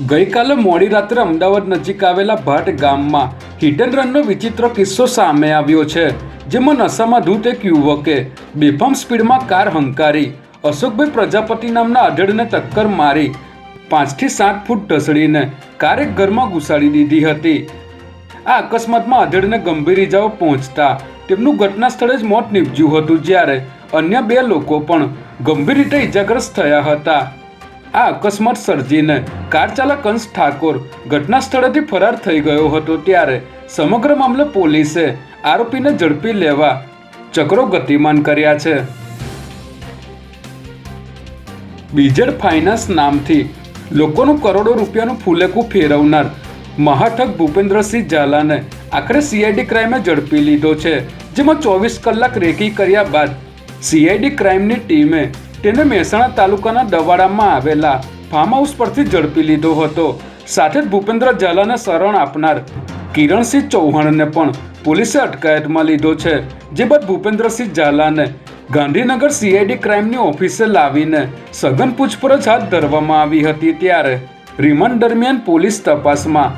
ગઈકાલે મોડી રાત્રે અમદાવાદ નજીક આવેલા ભાટ ગામમાં એન્ડ રનનો વિચિત્ર કિસ્સો સામે આવ્યો છે, જેમાં નશામાં ધૂત એક યુવકે બેફામ સ્પીડમાં કાર હંકારી, અશોકભાઈ પ્રજાપતિ નામના અઢળને ટક્કર મારી, પાંચથી સાત ફૂટ ઢસડીને કાર ઘરમાં ઘુસાડી દીધી હતી. આ અકસ્માતમાં અધેડને ગંભીર ઇજાઓ પહોંચતા તેમનું ઘટના સ્થળે જ મોત નીપજ્યું હતું જ્યારે અન્ય બે લોકો પણ ગંભીર રીતે ઇજાગ્રસ્ત થયા હતા. આ અકસ્માત સર્જીને કાર ચાલક અંશ ઠાકોર ઘટના સ્થળેથી ફરાર થઈ ગયો હતો ત્યારે સમગ્ર મામલે પોલીસે આરોપીને ઝડપી લેવા ચક્રો ગતિમાન કર્યા છે. બીજેડ ફાઇનાન્સ નામથી લોકોનું કરોડો રૂપિયાનું ફૂલેકું ફેરવનાર મહાઠક ભૂપેન્દ્રસિંહ ઝાલાને આખરે સીઆઈડી ક્રાઇમે ઝડપી લીધો છે, જેમાં ચોવીસ કલાક રેકી કર્યા બાદ સીઆઈડી ક્રાઇમની ટીમે તેને મહેસાણા તાલુકાના દવાડામાં આવેલા ફાર્મ હાઉસ પરથી ઝડપી લીધો હતો. સાથે જ ભૂપેન્દ્ર ઝાલાને શરણ આપનાર કિરણસિંહ ચૌહાણને પણ પોલીસે અટકાયતમાં લીધો છે, જે બાદ ભૂપેન્દ્રસિંહ ઝાલાને ગાંધીનગર સીઆઈડી ક્રાઇમની ઓફિસે લાવીને સઘન પૂછપરછ હાથ ધરવામાં આવી હતી ત્યારે રિમાન્ડ દરમિયાન પોલીસ તપાસમાં.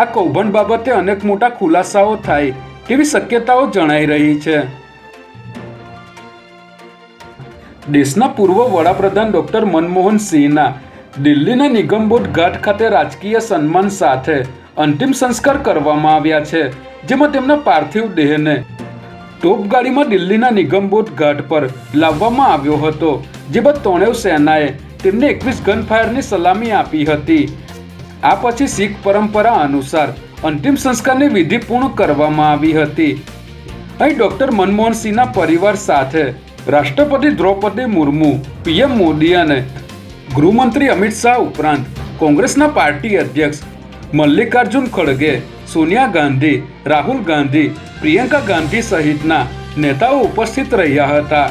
આ કૌભાંડ બાબતે અનેક મોટા ખુલાસાઓ થાય તેવી શક્યતાઓ જણાઈ રહી છે. દેશના પૂર્વ વડાપ્રધાન ડૉક્ટર મનમોહન સિંહના દિલ્હીના નિગમબોધ ઘાટ ખાતે રાજકીય સન્માન સાથે અંતિમ સંસ્કાર કરવામાં આવ્યા છે, જેમાં તેમના પાર્થિવ દેહને ટોપ ગાડીમાં દિલ્હીના નિગમબોધ ઘાટ પર લાવવામાં આવ્યો હતો જે બાદ તોણેવ સેનાએ તેમને એકવીસ ગનફાયરની સલામી આપી હતી. આ પછી શીખ પરંપરા અનુસાર અંતિમ સંસ્કારની વિધિ પૂર્ણ કરવામાં આવી હતી. અહીં ડોક્ટર મનમોહન સિંહના પરિવાર સાથે રાષ્ટ્રપતિ દ્રૌપદી મુર્મુ, પીએમ મોદી અને ગૃહમંત્રી અમિત શાહ ઉપરાંત કોંગ્રેસના પાર્ટી અધ્યક્ષ મલ્લિકાર્જુન ખડગે, સોનિયા ગાંધી, રાહુલ ગાંધી, પ્રિયંકા ગાંધી સહિતના નેતાઓ ઉપસ્થિત રહ્યા હતા.